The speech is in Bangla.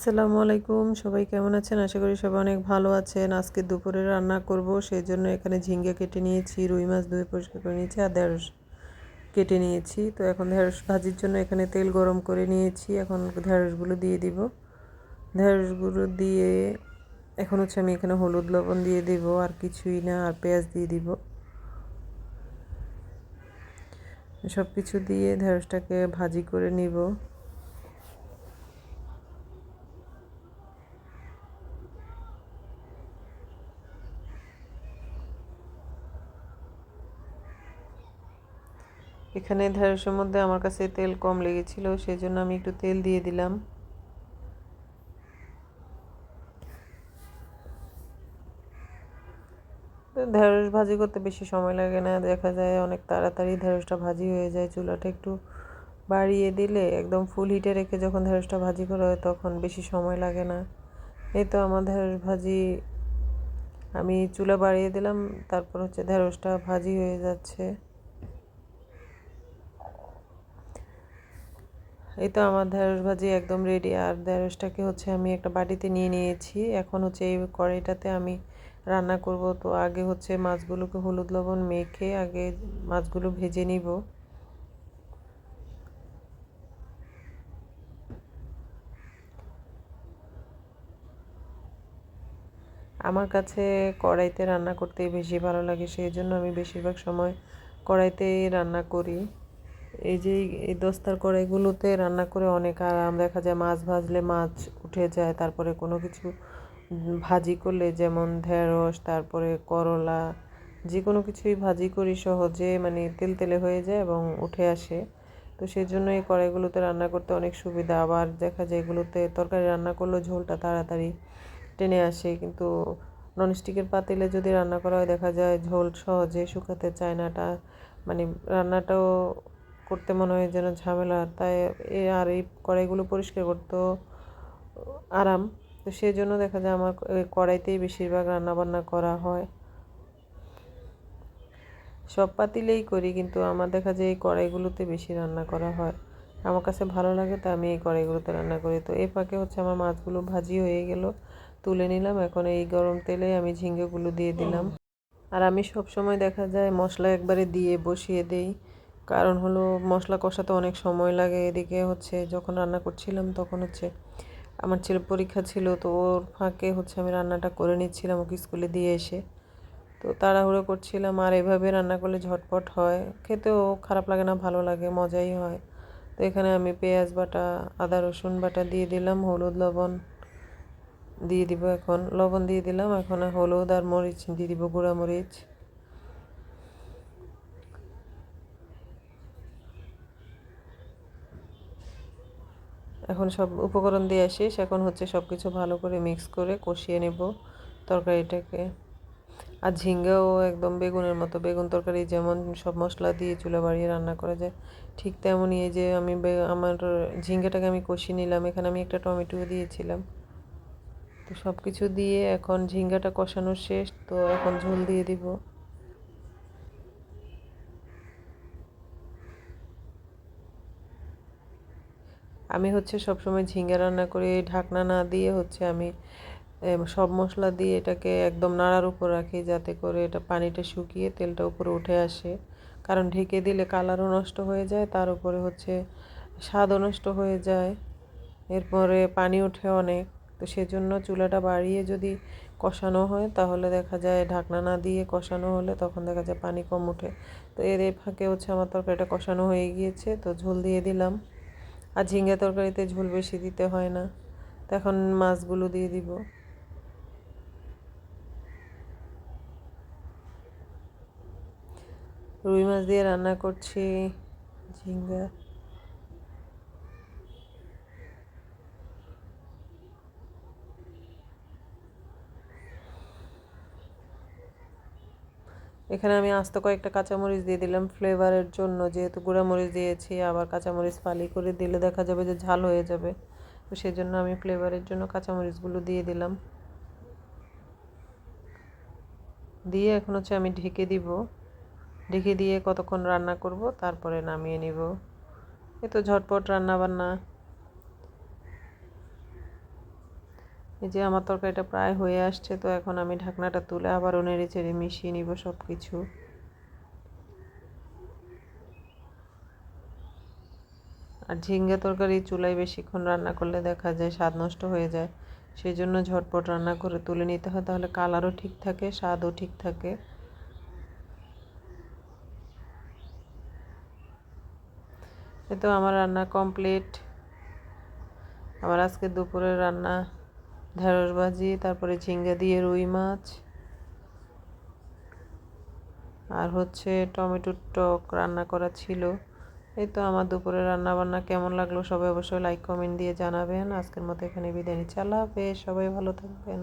আসসালামু আলাইকুম। সবাই কেমন আছেন? আশা করি সবাই অনেক ভালো আছেন। আজকে দুপুরে রান্না করব সেই জন্য এখানে ঝিঙ্গা কেটে নিয়েছি, রুই মাছ ধুয়ে পরিষ্কার করে নিয়েছি আর ঢেঁড়স কেটে নিয়েছি। তো এখন ঢেঁড়স ভাজির জন্য এখানে তেল গরম করে নিয়েছি। এখন ঢেঁড়সগুলো দিয়ে দিব। ঢেঁড়সগুলো দিয়ে এখন হচ্ছে আমি এখানে হলুদ লবণ দিয়ে দিব, আর কিছুই না, আর পেঁয়াজ দিয়ে দিব। সব কিছু দিয়ে ঢেঁড়সটাকে ভাজি করে নিব। এখানে ঢেঁড়সের মধ্যে আমার কাছে তেল কম লেগেছিল সেই জন্য আমি একটু তেল দিয়ে দিলাম। ঢেঁড়স ভাজি করতে বেশি সময় লাগে না, দেখা যায় অনেক তাড়াতাড়ি ঢেঁড়সটা ভাজি হয়ে যায়, চুলাটা একটু বাড়িয়ে দিলে একদম ফুল হিটে রেখে যখন ঢেঁড়সটা ভাজি করা হয় তখন বেশি সময় লাগে না। এই তো আমার ঢেঁড়স ভাজি আমি চুলা বাড়িয়ে দিলাম, তারপর হচ্ছে ঢেঁড়সটা ভাজি হয়ে যাচ্ছে। এই তো আমার ঢেঁড়স ভাজি একদম রেডি আর ঢেঁড়সটাকে হচ্ছে আমি একটা বাটিতে নিয়ে নিয়েছি। এখন হচ্ছে এই কড়াইটাতে আমি রান্না করব। তো আগে হচ্ছে মাছগুলোকে হলুদ লবণ মেখে আগে মাছগুলো ভেজে নিব। আমার কাছে কড়াইতে রান্না করতে বেশি ভালো লাগে, সেই জন্য আমি বেশিরভাগ সময় কড়াইতেই রান্না করি। এই যে এই দস্তার কড়াইগুলোতে রান্না করে অনেক আরাম। দেখা যায় মাছ ভাজলে মাছ উঠে যায়, তারপরে কোনো কিছু ভাজি করলে যেমন ঢেঁড়স, তারপরে করলা যে কোনো কিছুই ভাজি করি সহজে মানে তেল তেলে হয়ে যায় এবং উঠে আসে। তো সেই জন্য এই কড়াইগুলোতে রান্না করতে অনেক সুবিধা। আবার দেখা যায় এগুলোতে তরকারি রান্না করলেও ঝোলটা তাড়াতাড়ি টেনে আসে। কিন্তু ননস্টিকের পাতিলে যদি রান্না করা হয়, দেখা যায় ঝোল সহজে শুকাতে চায় মানে রান্নাটাও করতে মনে হয় যেন ঝামেলা তাই এ আর এই কড়াইগুলো পরিষ্কার করতেও আরাম। তো সেই জন্য দেখা যায় আমার কড়াইতেই বেশিরভাগ রান্নাবান্না করা হয়। সব পাতিলেই করি, কিন্তু আমার দেখা যায় এই কড়াইগুলোতে বেশি রান্না করা হয়। আমার কাছে ভালো লাগে তো আমি এই কড়াইগুলোতে রান্না করি। তো এই ফাঁকে হচ্ছে আমার মাছগুলো ভাজি হয়ে গেল, তুলে নিলাম। এখন এই গরম তেলে আমি ঝিঙ্গেগুলো দিয়ে দিলাম। আর আমি সব সময় দেখা যায় মশলা একবারে দিয়ে বসিয়ে দেই। কারণ হলো মশলা কষাতে অনেক সময় লাগে। এদিকে হচ্ছে যখন রান্না করছিলাম তখন হচ্ছে আমার ছেলে পরীক্ষা ছিল তো ওর ফাঁকে হচ্ছে আমি রান্নাটা করে নিচ্ছিলাম ওকে স্কুলে দিয়ে এসে। তো তাড়াহুড়ো করছিলাম আর এভাবে রান্না করলে ঝটপট হয়। খেতেও খারাপ লাগে না, ভালো লাগে, মজাই হয়। তো এখানে আমি পেঁয়াজ বাটা, আদা, রসুন বাটা দিয়ে দিলাম, হলুদ, লবণ দিয়ে দিব এখন। লবণ দিয়ে দিলাম, এখন হলুদ আর মরিচ দিয়ে দিব, গুঁড়া মরিচ। এখন সব উপকরণ দিয়ে শেষ। এখন হচ্ছে সব কিছু ভালো করে মিক্স করে কষিয়ে নেব তরকারিটাকে। আর ঝিঙ্গাও একদম বেগুনের মতো। বেগুন তরকারি যেমন সব মশলা দিয়ে চুলা বাড়িয়ে রান্না করা যায়, ঠিক তেমনই এই যে আমি আমার ঝিঙ্গাটাকে আমি কষিয়ে নিলাম। এখানে আমি একটা টমেটো দিয়েছিলাম। তো সব কিছু দিয়ে এখন ঝিঙ্গাটা কষানো শেষ। তো এখন ঝোল দিয়ে দিব। আমি হচ্ছে সবসময় ঝিঙে রান্না করে, ঢাকনা না দিয়ে হচ্ছে আমি সব মশলা দিয়ে এটাকে একদম নাড়ার উপর রাখি যাতে করে এটা পানিটা শুকিয়ে তেলটা উপরে উঠে আসে। কারণ ঢেকে দিলে কালারও নষ্ট হয়ে যায়, তার উপরে হচ্ছে স্বাদও নষ্ট হয়ে যায়, এরপরে পানি ওঠে অনেক। তো সেজন্য চুলাটা বাড়িয়ে যদি কষানো হয়, তাহলে দেখা যায় ঢাকনা না দিয়ে কষানো হলে তখন দেখা যায় পানি কম ওঠে। তো এর ফাঁকে হচ্ছে আমার তরকারিটা কষানো হয়ে গিয়েছে, তো ঝোল দিয়ে দিলাম। আর ঝিঙ্গা তরকারিতে ঝোল বেশি দিতে হয় না। তো এখন মাছগুলো দিয়ে দিব। রুই মাছ দিয়ে রান্না করছি, ঝিঙ্গা। এখানে আমি আস্ত কয়েকটা কাঁচামরিচ দিয়ে দিলাম। ফ্লেভারের জন্য যেহেতু গুঁড়ামরিচ দিয়েছি, আবার কাঁচামরিচ ফালি করে দিলে দেখা যাবে যে ঝাল হয়ে যাবে। তো সেই জন্য আমি ফ্লেভারের জন্য কাঁচামরিচগুলো দিয়ে দিলাম। দিয়ে এখন হচ্ছে আমি ঢেকে দিব। ঢেকে দিয়ে কতক্ষণ রান্না করব, তারপরে নামিয়ে নিব। এ তো ঝটপট রান্না বান্না এই যে আমার তরকারিটা প্রায় হয়ে আসছে, তো এখন আমি ঢাকনাটা তুলে আবারও নেড়ে চেড়ে মিশিয়ে নিব সব কিছু আর ঝিঙ্গা তরকারি চুলায় বেশিক্ষণ রান্না করলে দেখা যায় স্বাদ নষ্ট হয়ে যায় সেই জন্য ঝটপট রান্না করে তুলে নিতে হয়, তাহলে কালারও ঠিক থাকে, স্বাদও ঠিক থাকে। এ তো আমার রান্না কমপ্লিট। আমার আজকে দুপুরের রান্না ঢেঁড়স ভাজি, তারপরে ঝিঙ্গা দিয়ে রুই মাছ, আর হচ্ছে টমেটোর টক রান্না করা ছিল। এই তো আমার দুপুরে রান্না বান্না কেমন লাগল সবাই অবশ্যই লাইক কমেন্ট দিয়ে জানাবেন। আজকের মতো এখানে বিদায় নিচ্ছি। আল্লাহ সবাই ভালো থাকবেন।